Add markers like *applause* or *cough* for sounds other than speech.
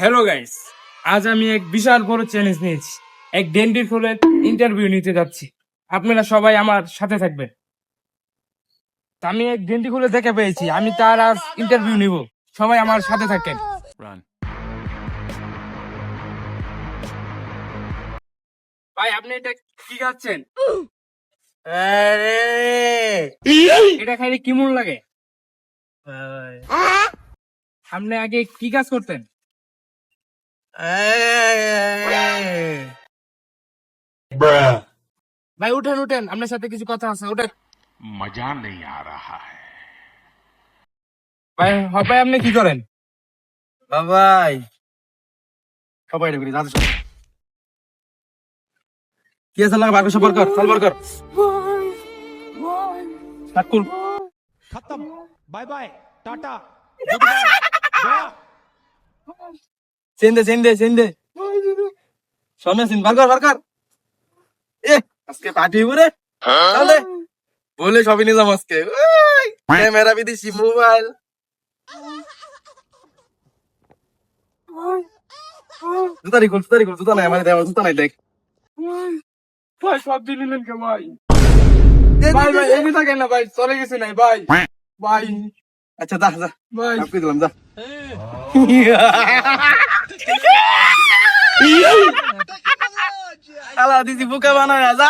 Hello guys আজ আমি এক বিশাল বড় চ্যালেঞ্জ নিয়েছি। এক ডেন্টির ফুলের ইন্টারভিউ নিতে যাচ্ছি। আপনারা সবাই আমার সাথে থাকবেন। তা আমি এক ডেন্টি খুলে দেখে পেয়েছি। আমি তার আজ ইন্টারভিউ নিব। সবাই আমার সাথে থাকেন। ভাই আপনি এটা কি খাচ্ছেন? এটা খাইলে কেমন লাগে? আপনি আগে কি কাজ করতেন? ভাই উঠেন উঠেন। আপনার সাথে কিছু কথা আছে উঠেন। মজা নেই আ রাহা ভাই হ্যাঁ, হবাই আপনি কি করেন? বাবাই। সবাই ঢুকে যাতে কি আছে লাগা বারকর সবার কর সাল বারকর খতম। Bye bye tata. *laughs* সেন্দে সেন্দে সেন্দে সামনে সিন বার কর বার কর এ আজকে পার্টি হইব রে। চলে বলে সবই নিয়ে যাম আজকে। ক্যামেরা বিদেশি মোবাইল জুতা রিকল জুতা রিকল জুতা নাই আমার দেওয়া জুতা নাই দেখ। ভাই সব দিয়ে নিলেন কে ভাই? ভাই ভাই এমনি থাকেন না ভাই চলে গেছে নাই ভাই। ভাই। আচ্ছা যা যা। ভাই। দিলাম যা। হ্যাঁ। *laughs* আলা দিদি বুকা বানায় যা